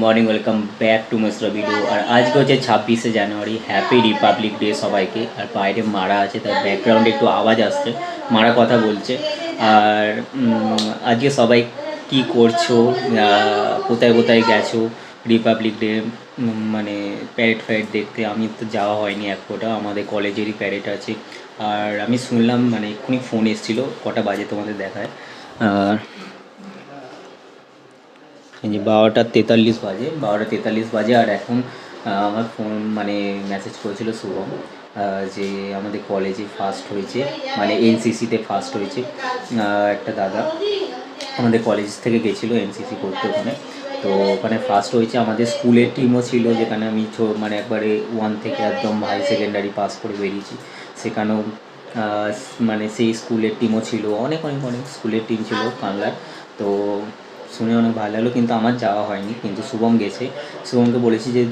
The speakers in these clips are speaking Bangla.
Morning, welcome back to Mesra video আর আজকে হচ্ছে ছাব্বিশে জানুয়ারি, হ্যাপি রিপাবলিক ডে সবাইকে। আর বাইরে মারা আছে, তার ব্যাকগ্রাউন্ডে একটু আওয়াজ আসছে, মারা কথা বলছে। আর আজকে সবাই কি করছ? কোথায় কোথায় গেছো? রিপাবলিক ডে মানে প্যারেড ফ্যারেড দেখতে, আমি তো যাওয়া হয়নি এক ফোটা, আমাদের কলেজেরই প্যারেড আছে। আর আমি শুনলাম মানে এক্ষুনি ফোন এসেছিল, কটা বাজে তোমাদের দেখায়। আর যে বারোটা তেতাল্লিশ বাজে, বারোটা তেতাল্লিশ বাজে আর এখন আমার ফোন মানে মেসেজ করেছিল শুভম যে আমাদের কলেজে ফার্স্ট হয়েছে মানে এনসিসিতে ফার্স্ট হয়েছে। একটা দাদা আমাদের কলেজ থেকে গেছিল এনসিসি করতে ওখানে। তো ওখানে ফার্স্ট হয়েছে। আমাদের স্কুলের টিমও ছিল, যেখানে আমি মানে একবারে ওয়ান থেকে একদম হাই সেকেন্ডারি পাস করে বেরিয়েছি। সেখানেও মানে সেই স্কুলের টিমও ছিল। অনেক অনেক অনেক স্কুলের টিম ছিল বাংলার তো শুনে অনেক ভালো লাগল, কিন্তু আমার যাওয়া হয়নি, কিন্তু শুভম গেছে। শুভমকে বলেছি যে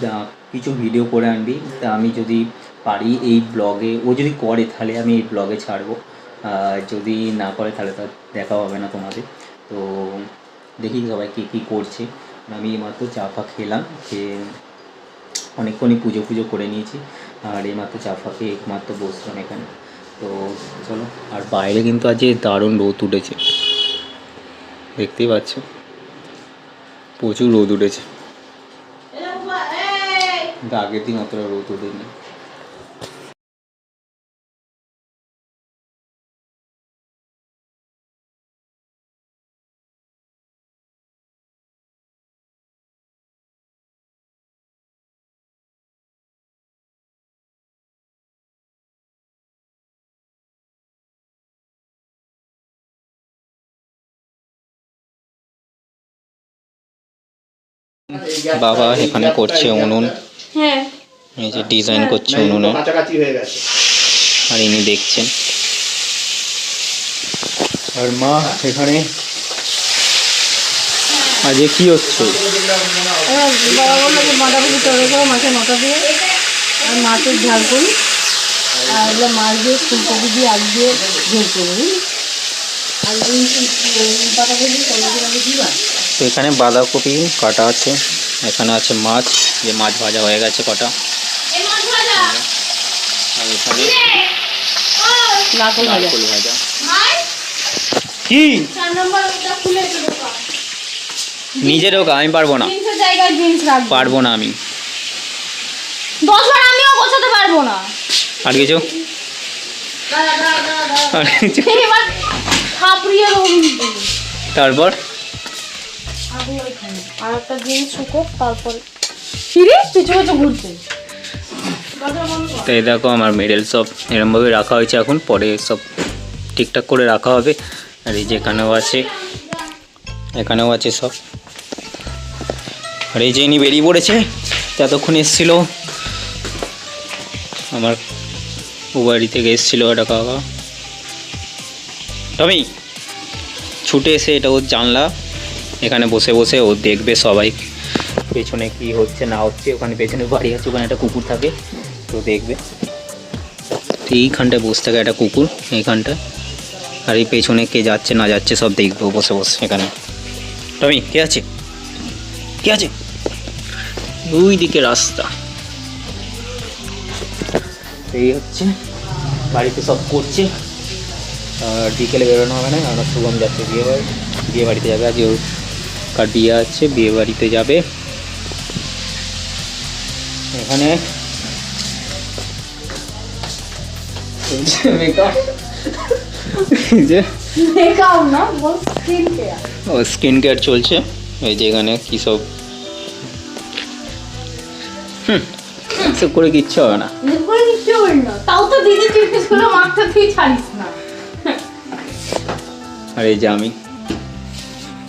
কিছু ভিডিও করে আনবি। তা আমি যদি পারি এই ব্লগে ও যদি করে, তাহলে আমি এই ব্লগে ছাড়বো। যদি না করে, তাহলে তো দেখা হবে না তোমাদের। তো দেখি সবাই কী কী করছে। আমি এইমাত্র চা ফা খেলাম, খেয়ে অনেকক্ষণই পুজো পুজো করে নিয়েছি। আর এইমাত্র চা ফা খেয়ে একমাত্র বসলাম এখানে। তো চলো, আর বাইরে কিন্তু আজকে দারুণ রোদ উঠেছে। দেখতেই পাচ্ছ? প্রচুর রোদ উঠেছে। কিন্তু আগের দিন অতটা রোদ উঠেনি। বাবা এখানে করছে উনুন। হ্যাঁ। এই যে ডিজাইন করছে উনুনে। কাছাকাছি হয়ে গেছে। আর ইনি দেখছেন। আর মা এখানে আজকে কি হচ্ছে? এবার বাবা বলল যে বাঁধাকপি তৈরি করো মাছের মাথা দিয়ে। আর মাছের ঝাল করি। আর এগুলো মাছ দিয়ে ফুলকপি দিয়ে আলু দিয়ে ঝোল করব? আর দিবা তো এখানে বাঁধাকপি কাটা আছে। এখানে আছে মাছ। যে মাছ ভাজা হয়ে গেছে কটা। আর এখানে ভাজা। নারকোল ভাজা। কি? চার নম্বর ওটা খুলে দেবো নিজে ঢোকা আমি পারব না। পারব না আমি। দশবার আমিও গোছাতে পারব না। আর কিছু? আর কিছু। তারপর? আর একটা জিনিস শুকো তারপরে ফিরে? পিছু পিছু ঘুরছে তো এই দেখো আমার মেডেল সব এরমভাবে রাখা হয়েছে এখন পরে সব ঠিকঠাক করে রাখা হবে। আর এই যে এখানেও আছে এখানেও আছে সব। আর এই যে ইনি বেরিয়ে পড়েছে তো এতক্ষণ এসেছিল আমার ও বাড়ি থেকে এসেছিল একটা কাকা। টমি ছুটে এসে এটা ওর জানলা। এখানে বসে বসে ও দেখবে সবাই। পেছনে কি হচ্ছে, না হচ্ছে, ওখানে পেছনে বাড়ি আছে, ওখানে একটা কুকুর থাকে, তো দেখবে। তো এইখানটায় বসে থাকে একটা কুকুর, এইখানটায়। আর এই পেছনে কে যাচ্ছে, না যাচ্ছে, সব দেখবে বসে বসে এখানে। টমি, কে আছে? কে আছে? দুই দিকে রাস্তা। এই হচ্ছে, বাড়িতে সব করছে। আর বিকেলে বেরোনো হবে না আমরা শুভম যাচ্ছে, বিয়ে বাড়ি বিয়ে বাড়িতে যাবে আজ কার বিয়ে আছে বিয়ে বাড়িতে যাবে। এখানে ও স্কিন কেয়ার চলছে। এই যে এখানে কী সব? হুম সব করে কিচ্ছু হবে না। করে কিচ্ছু করি না। তাও তো দিদি জিজ্ঞেস করে মাথা তুই ছাড়িস না। আর এই যে আমি।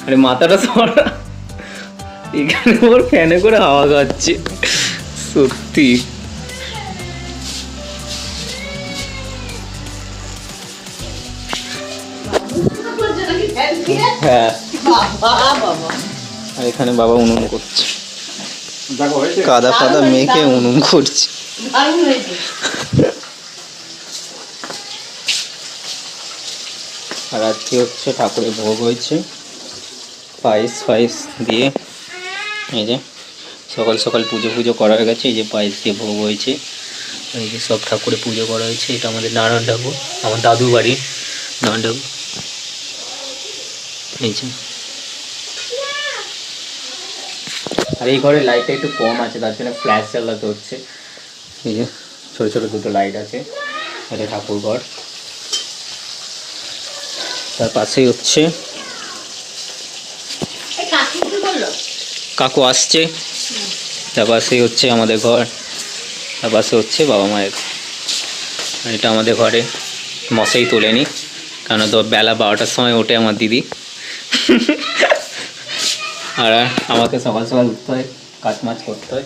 আরে মাথাটা সরা এখানে ওর ফ্যানে করে হাওয়া খাচ্ছে। সত্যি। হ্যাঁ। আর এখানে বাবা উনুন করছে। কাদা ফাদা মেখে উনুন করছে। আর আজকে হচ্ছে ঠাকুরের ভোগ হয়েছে। পায়েস ফায়েস দিয়ে এই যে সকাল সকাল পুজো পুজো করা হয়ে গেছে, এই যে পায়েস দিয়ে ভোগ হয়েছে। এই যে সব ঠাকুরে পুজো করা হয়েছে, এটা আমাদের নারায়ণ ঠাকুর, আমার দাদু বাড়ির নারায়ণ ঠাকুর। এই যে। আর এই ঘরে লাইটটা একটু কম আছে, তার জন্য ফ্ল্যাশ জ্বালাতে হচ্ছে এই যে ছোটো ছোটো দুটো লাইট আছে, এটা ঠাকুর ঘর। তার পাশেই হচ্ছে কাকু আসছে। তার পাশেই হচ্ছে আমাদের ঘর। তার পাশে হচ্ছে বাবা মায়ের। এটা আমাদের ঘরে মশাই তোলেনি। কারণ তো বেলা বারোটার সময় ওঠে আমার দিদি। আর আমাকে সকাল সকাল উঠতে হয়, কাজ মাছ করতে হয়।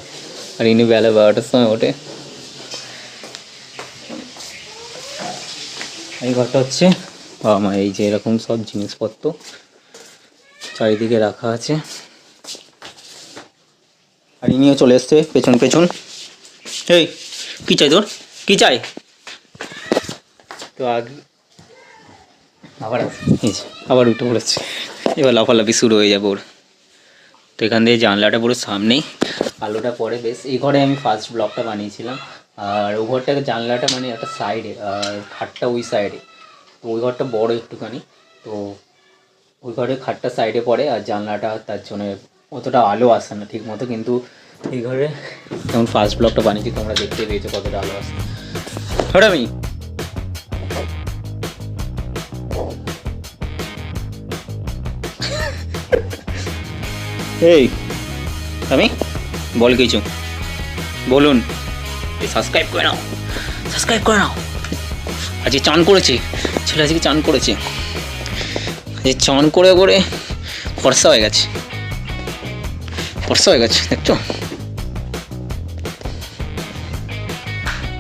আর ইনি বেলা বারোটার সময় ওঠে। এই ঘরটা হচ্ছে বাবা মা এই যে এরকম সব জিনিসপত্র চারিদিকে রাখা আছে। আর ইনিও চলে এসছে পেছন পেছন। এই কী চাই তোর? কী চাই? তো আগে আবার আবার উঠে পড়েছে। এবার লাফালাফি শুরু হয়ে যাবে ওর। তো এখান দিয়ে জানলাটা পুরো সামনেই। আলোটা পড়ে বেশ। এই ঘরে আমি ফার্স্ট ব্লকটা বানিয়েছিলাম। আর ও ঘরটাকে জানলাটা মানে একটা সাইডে আর খাটটা ওই সাইডে তো ওই ঘরটা বড় একটুখানি। তো ওই ঘরে খাটটা সাইডে পড়ে আর জানলাটা তার জন্য অতটা আলো আসে না ঠিক মতো, কিন্তু এই ঘরে যেমন ফার্স্ট ব্লকটা বানিয়েছি, তোমরা দেখতে পেয়েছ কতটা আলো আসে। ওটা আমি। এই, আমি? বল কিছু। বলুন। সাবস্ক্রাইব করে নাও। সাবস্ক্রাইব করে নাও। আজকে চান করেছে। ছেলে আজকে চান করেছে। আজকে চান করে করে ফর্সা হয়ে গেছে। ফর্সা হয়ে গেছে দেখছ?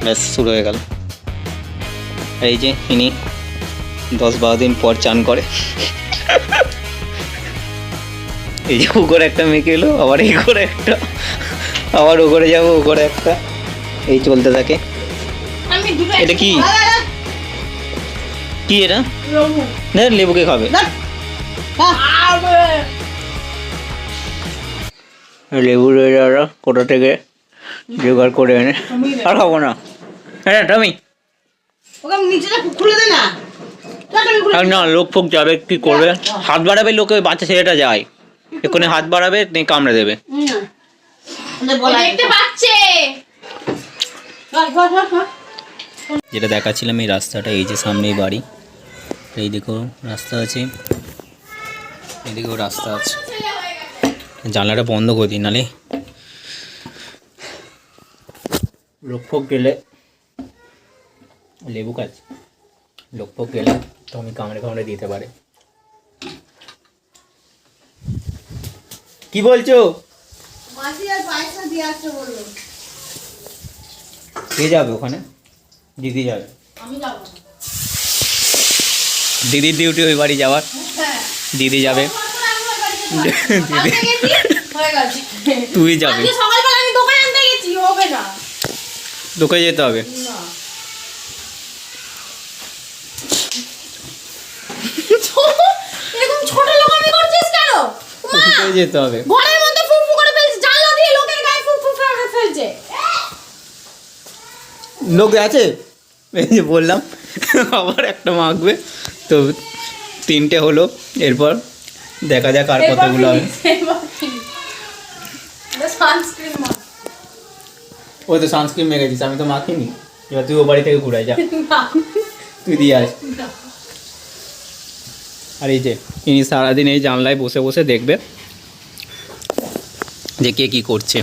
ব্যাস শুরু হয়ে গেল। এই যে ইনি দশ বারো দিন পর চান করে। এই যে ও করে একটা মেয়েকে এলো আবার এই করে একটা। আবার ও করে যাব ও করে একটা। এই চলতে থাকে। এটা কি? কি এটা? লেবুকে খাবে। লেবু রয়ে যাওয়া কোথা থেকে জোগাড় করে এনে? আর খাব না। হ্যাঁ টমি। না। লোক ফোক যাবে কি করবে? হাত বাড়াবে লোকে বাচ্চা ছেলেটা যায়। এক্ষুনি হাত বাড়াবে কামড়ে দেবে। যেটা দেখাচ্ছিলাম এই রাস্তাটা এই যে সামনেই বাড়ি। এই দেখো রাস্তা আছে। এদিকেও রাস্তা আছে। জানলাটা বন্ধ করে দিই নালে। লোক ফোক গেলে লেবু কাজ। লোক ফোক গেলে তো আমি কামড়ে কামড়ে দিতে পারে। কি বলছো? কে যাবে ওখানে? দিদি যাবে। আমি যাব। না। দিদির ডিউটি ওই বাড়ি যাওয়ার। হ্যাঁ। দিদি যাবে। গেছে তুই যাবি। তোকে যেতে হবে? যেতে হবে। ঘরের মধ্যে ফুফু করে ফেলছে জানলা দিয়ে লোকের গায়ে ফুফু করে ফেলছে। লোক আছে? এই যে বললাম আবার একটা মাখবে। তো তিনটে হলো এরপর দেখা যাক আর কতগুলো হবে সানস্ক্রিন মা ও তো সানস্ক্রিন মেখেছিস আমি তো মাখিনি। এবার তুই ও বাড়ি থেকে ঘুরাই যা। তুই দিয়ে আস আর এই যে ইনি সারাদিন এই জানলায় বসে বসে দেখবে যে কে কী করছে।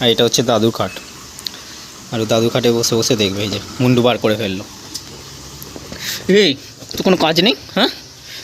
আর এটা হচ্ছে দাদুর খাট। আর দাদু খাটে বসে বসে দেখবে এই যে মুন্ডু বার করে ফেলল। এই তো কোনো কাজ নেই?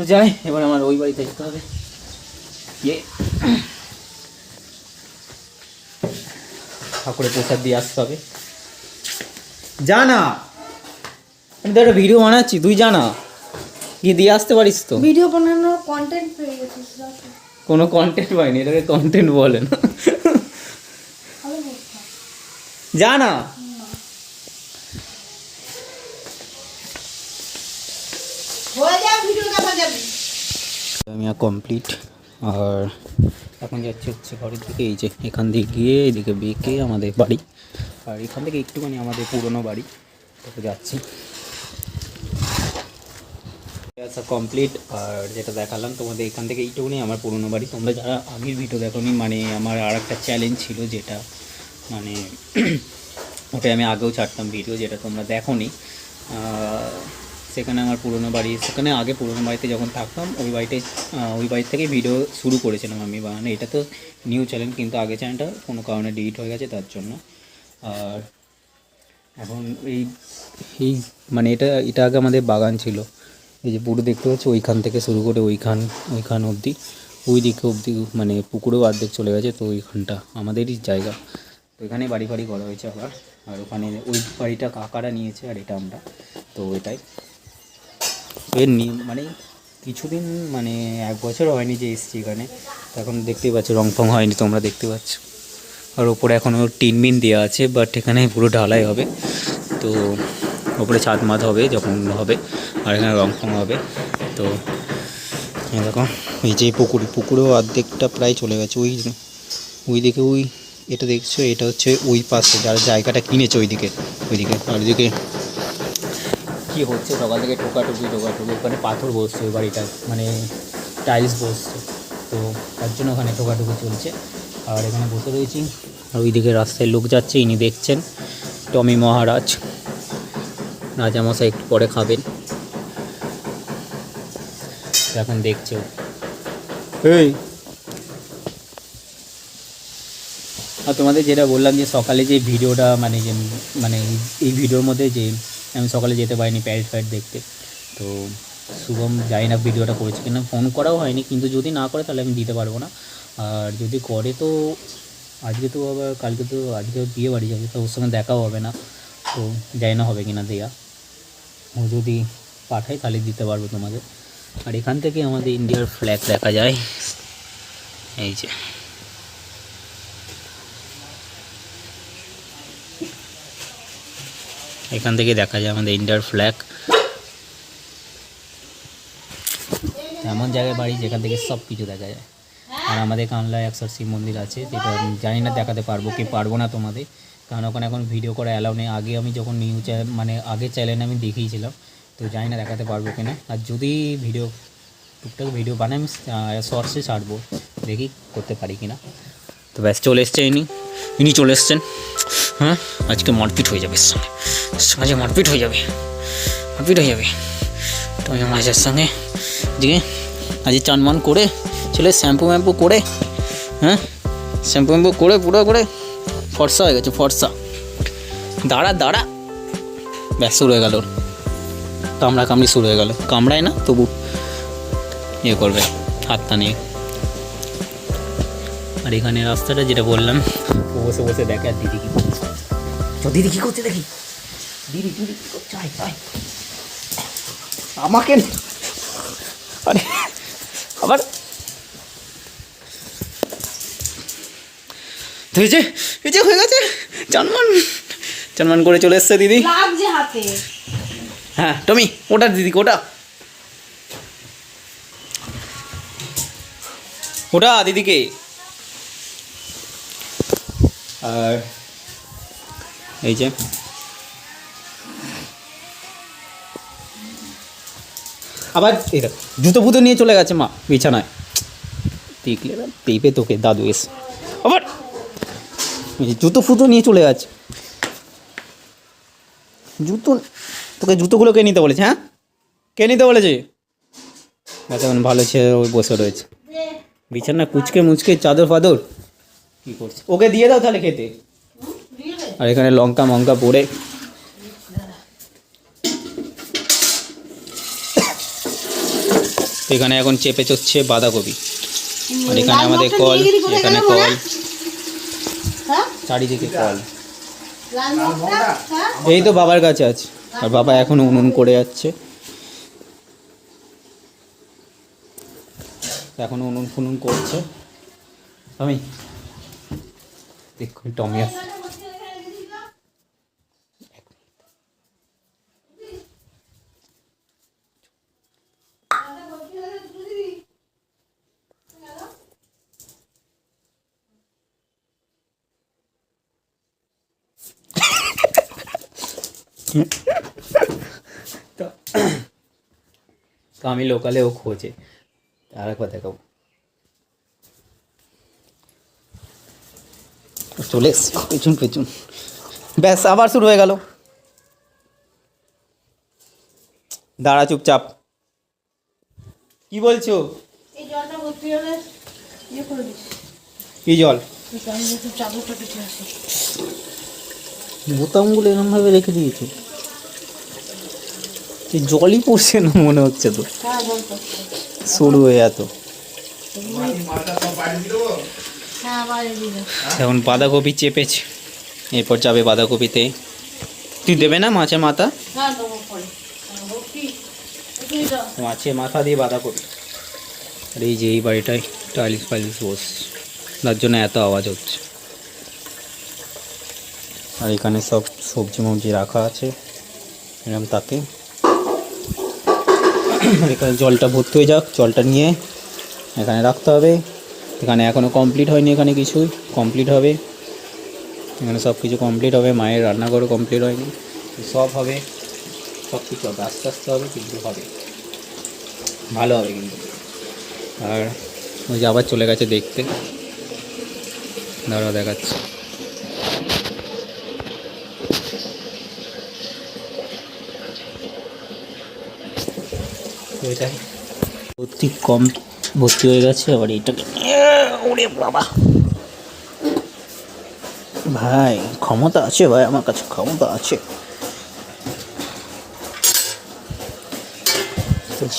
তো যাই এবার আমার ওই বাড়িতে যেতে হবে। ইয়ে। ঠাকুরের প্রসাদ দিয়ে আসতে হবে। যা না। আমি তো একটা ভিডিও বানাচ্ছি তুই জানা গিয়ে দিয়ে আসতে পারিস তো। ভিডিও বানানোর কন্টেন্ট পেয়ে গেছিস কোনো কন্টেন্ট পাইনি এটাকে কন্টেন্ট বলে না। যা না হয়ে যাবে ভিডিও দেখা যাবে আমি কমপ্লিট আর এখন যাচ্ছে হচ্ছে ঘরের দিকে, এই যে এখান দিয়ে গিয়ে এদিকে বেঁকে আমাদের বাড়ি, আর এখান থেকে একটুখানি আমাদের পুরনো বাড়ি তোকে যাচ্ছি। আচ্ছা কমপ্লিট আর যেটা দেখালাম তোমাদের এখান থেকে এইটুকুনি আমার পুরনো বাড়ি। তোমরা যারা আগের ভিডিও দেখোনি মানে আমার আর একটা চ্যালেঞ্জ ছিল যেটা মানে ওটাই আমি আগেও ছাড়তাম ভিডিও যেটা তোমরা দেখোনি। সেখানে আমার পুরনো বাড়ি, সেখানে আগে পুরনো বাড়িতে যখন থাকতাম, ওই বাড়িতে ওই বাড়ি থেকে ভিডিও শুরু করেছিলাম আমি। বানানো এটা তো নিউ চ্যানেল কিন্তু আগে চ্যানেলটা কোনো কারণে ডিলিট হয়ে গেছে, তার জন্য। আর এখন এই এই মানে এটা এটা আগে আমাদের বাগান ছিল। এই যে পুরো দেখতে পাচ্ছি, ওইখান থেকে শুরু করে ওইখান ওইখান অবধি, ওই দিকে অবধি মানে পুকুরেও অর্ধেক চলে গেছে, তো ওইখানটা আমাদেরই জায়গা। তো এখানে বাড়ি ফাড়ি করা হয়েছে আবার। আর ওখানে ওই বাড়িটা কাকারা নিয়েছে, আর এটা আমরা। তো এটাই। এর মানে কিছুদিন মানে এক বছর হয়নি যে এসছি এখানে। এখন দেখতেই পাচ্ছ রং ফং হয়নি, তোমরা দেখতে পাচ্ছ। আর ওপরে এখনও টিন মিন দেওয়া আছে বাট এখানে পুরো ঢালাই হবে। তো ওপরে ছাদ মাদ হবে যখন হবে, আর এখানে রং ফং হবে। তো দেখো, এই যে পুকুর, পুকুরেও অর্ধেকটা প্রায় চলে গেছে, ওই ওই দিকে ওই, এটা দেখছ, এটা হচ্ছে ওই পাশে, যারা জায়গাটা কিনেছে ওইদিকে ওইদিকে, আর ওইদিকে কী হচ্ছে? সকাল থেকে টোকাটুকি টোকাটুকি ওখানে পাথর বসছে ওই বাড়িটা মানে টাইলস বসছে। তো তার জন্য ওখানে টোকাটুকি চলছে। আর এখানে বসে রয়েছি। আর ওইদিকে রাস্তায় লোক যাচ্ছে ইনি দেখছেন টমি মহারাজ। রাজামশাই একটু পরে খাবেন। এখন দেখছে। এই। আর তোমাদের যেটা বললাম যে সকালে যে ভিডিওটা মানে যে মানে এই ভিডিওর মধ্যে যে আমি সকালে যেতে পারিনি প্যারেড ফ্যাট দেখতে। তো শুভম জানি না ভিডিওটা করেছে কিনা ফোন করাও হয়নি, কিন্তু যদি না করে তাহলে আমি দিতে পারব না। আর যদি করে তো আজকে তো আবার কালকে তো আজকে বিয়ে বাড়ি যাবে, তো ওর সঙ্গে দেখাও হবে না। তো জানি না হবে কিনা দেয়া। ও যদি পাঠায় তাহলে দিতে পারব তোমাদের। আর এখান থেকে আমাদের ইন্ডিয়ার ফ্ল্যাগ দেখা যায়। এই যে। এখান থেকে দেখা যায় আমাদের ইন্ডিয়ার ফ্ল্যাগ এমন জায়গায় বাড়ি যেখান থেকে সব কিছু দেখা যায়। আর আমাদের কামলায় একশো শিব মন্দির আছে, যেটা আমি জানি না দেখাতে পারব কি পারব না তোমাদের। কারণ ওখানে এখন ভিডিও করা অ্যালাউ নেই। আগে আমি যখন নিউ চ্যানেল মানে আগের চ্যানেলে আমি দেখিয়েছিলাম, তো জানি না দেখাতে পারব কিনা আর যদি ভিডিও টুকটাক ভিডিও বানাই, আমি শর্টসে ছাড়বো, দেখি করতে পারি কিনা তো ব্যাস, চলে এসছে ইনি। ইনি চলে এসছেন। হ্যাঁ আজকে মারপিট হয়ে যাবে সঙ্গে। সমাজে মারপিট হয়ে যাবে। মারপিট হয়ে যাবে। তো আমি মাঝের সঙ্গে দিকে আজ চান মান করে ছেলে শ্যাম্পু ম্যাম্পু করে হ্যাঁ শ্যাম্পু ম্যাম্পু করে, পুরো করে, ফর্সা হয়ে গেছে, ফর্সা। দাঁড়া দাঁড়া। ব্যাস, শুরু হয়ে গেল ওর। কামড়া কামড়ি শুরু হয়ে গেল। কামড়ায় না, তবু ইয়ে করবে, হাতটা নিয়ে। আর এখানে রাস্তাটা যেটা বললাম বসে বসে দেখে আর দিদি তো দিদি কি করছে দেখি? দিদি দিদি কি করছে? আয় আয়। আমাকে আরে আবার? হয়েছে হয়েছে হয়ে গেছে। জানমান জানমান করে চলে এসছে দিদি। লাগছে হাতে। হ্যাঁ টমি ওটা দিদি ওটা। ওটা দিদিকে। আর এই যে। আবার এই জুতো ফুতো নিয়ে চলে গেছে মা বিছানায়। দেখলে পেপে তোকে দাদু এসে। আবার জুতো ফুতো নিয়ে চলে গেছে। জুতো তোকে জুতোগুলো কে নিতে বলেছে হ্যাঁ? কে নিতে বলেছে? আচ্ছা মানে ভালো ছেলে ওই বসে রয়েছে। বিছানা কুচকে মুচকে চাদর ফাদর কী করছে? ওকে দিয়ে দাও তাহলে খেতে। আর এখানে লঙ্কা মঙ্কা পড়ে। এখানে এখন চেপে চড়ছে বাঁধাকপি। আর এখানে আমাদের কল এখানে কল। হ্যাঁ? চারিদিকে কল। হ্যাঁ? এই তো বাবার কাছে আছে। আর বাবা এখনও উনুন করে যাচ্ছে। এখনও উনুন ফুনুন করছে। আমি দেখুন টমি আস তো আমি লোকালে ও খোঁজে। আর একবার দেখাবো। চলে এসছি পেছন পেছন। ব্যাস আবার শুরু হয়ে গেল। দাঁড়া চুপচাপ। কি বলছো? ইয়ে কি জল? বোতামগুলো এরকমভাবে রেখে দিয়েছ? জলই পড়ছে না মনে হচ্ছে তো শুরু হয়ে এত এখন বাঁধাকপি চেপেছে। এরপর যাবে বাঁধাকপিতে। তুই দেবে না মাছের মাথা? মাছের মাথা দিয়ে বাঁধাকপি। আর এই যে এই বাড়িটায় টাইলিশ ফাইলিশ বস। তার জন্য এত আওয়াজ হচ্ছে। আর এখানে সব সবজি মবজি রাখা আছে। এরকম তাকে। এখানে জলটা ভর্তি হয়ে যাক, জলটা নিয়ে এখানে রাখতে হবে। এখানে এখনও কমপ্লিট হয়নি এখানে কিছু কমপ্লিট হবে। এখানে সব কিছু কমপ্লিট হবে, মায়ের রান্নাঘরও কমপ্লিট হয়নি। সব হবে, সব কিছু হবে, আস্তে আস্তে হবে, কিন্তু হবে। ভালো হবে কিন্তু। আর ওই যে আবার চলে গেছে দেখতে। দাঁড়া দেখাচ্ছে। এটাই ভর্তি কম ভর্তি হয়ে গেছে আবার এইটাকে ওরে বাবা। ভাই, ক্ষমতা আছে ভাই, আমার কাছে ক্ষমতা আছে।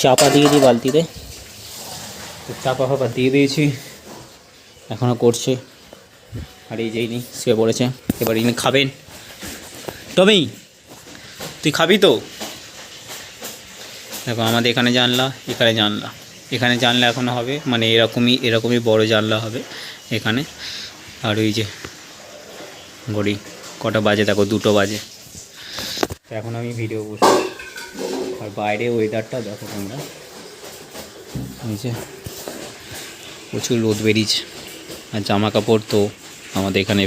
চাপা দিয়ে দিই বালতিতে। তো চাপা ফাপা দিয়ে দিয়েছি। এখনও করছে। আর এই যেই নেই শুয়ে পড়েছে এবার ইনি খাবেন। টমি, তুই খাবি তো? দেখো, আমাদের এখানে জানলা এখানে জানলা। এখানে জানলা এখনও হবে মানে এরকমই এরকমই বড় জানলা হবে এখানে। আর ওই যে ঘড়ি, কটা বাজে দেখো, দুটো বাজে। এখন আমি ভিডিও বসে আর বাইরে ওয়েদারটা দেখো তোমরা। এই যে প্রচুর রোদ বেরিয়েছে। আর জামা কাপড় তো আমাদের এখানে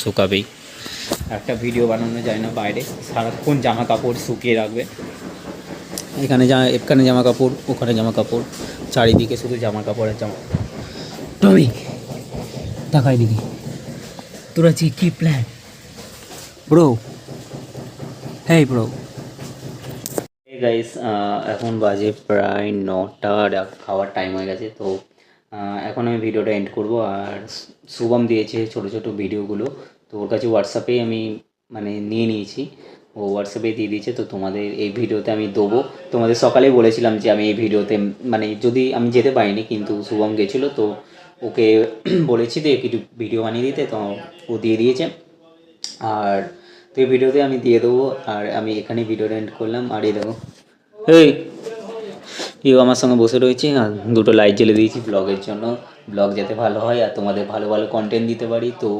শুকাবেই। একটা ভিডিও বানানো যায় না বাইরে। সারাক্ষণ জামা কাপড় শুকিয়ে রাখবে। এখানে জামা এখানে জামা কাপড় ওখানে জামা কাপড় চারিদিকে শুধু জামা কাপড় আর জামা। টমি দেখাই দিদি তোরা জি কি plan bro hey bro guys এখন বাজে প্রায় নটা খাওয়ার টাইম হয়ে গেছে, তো এখন আমি ভিডিওটা এন্ড করব। আর শুভম দিয়েছে ছোট ছোট ভিডিওগুলো তো ওর কাছে হোয়াটসঅ্যাপে আমি মানে নিয়ে নিয়েছি। ও হোয়াটসঅ্যাপে দিয়ে দিয়েছে, তো তোমাদের এই ভিডিওতে আমি দেবো। তোমাদের সকালেই বলেছিলাম যে আমি এই ভিডিওতে মানে যদি আমি যেতে পারিনি, কিন্তু শুভম গেছিল, তো ওকে বলেছি যে কিছু ভিডিও বানিয়ে দিতে, তো ও দিয়ে দিয়েছে। আর তো এই ভিডিওতে আমি দিয়ে দেবো, আর আমি এখানে ভিডিও এন্ড করলাম। আর এই দেখো, এই কেউ আমার সঙ্গে বসে রয়েছে, আর দুটো লাইট জ্বেলে দিয়েছি ব্লগের জন্য। ব্লগ যাতে ভালো হয়, আর তোমাদের ভালো ভালো কন্টেন্ট দিতে পারি, তো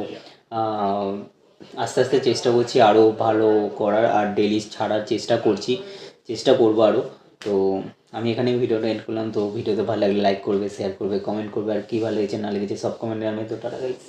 আস্তে আস্তে চেষ্টা করছি আরও ভালো করার আর ডেলি ছাড়ার চেষ্টা করছি, চেষ্টা করব আরও তো আমি এখানে ভিডিওটা এন্ড করলাম। তো ভিডিওতে ভালো লাগলে লাইক করবে শেয়ার করবে কমেন্ট করবে। আর কী ভালো লেগেছে, না লেগেছে সব কমেন্টে আমি তো টাটা গাইছি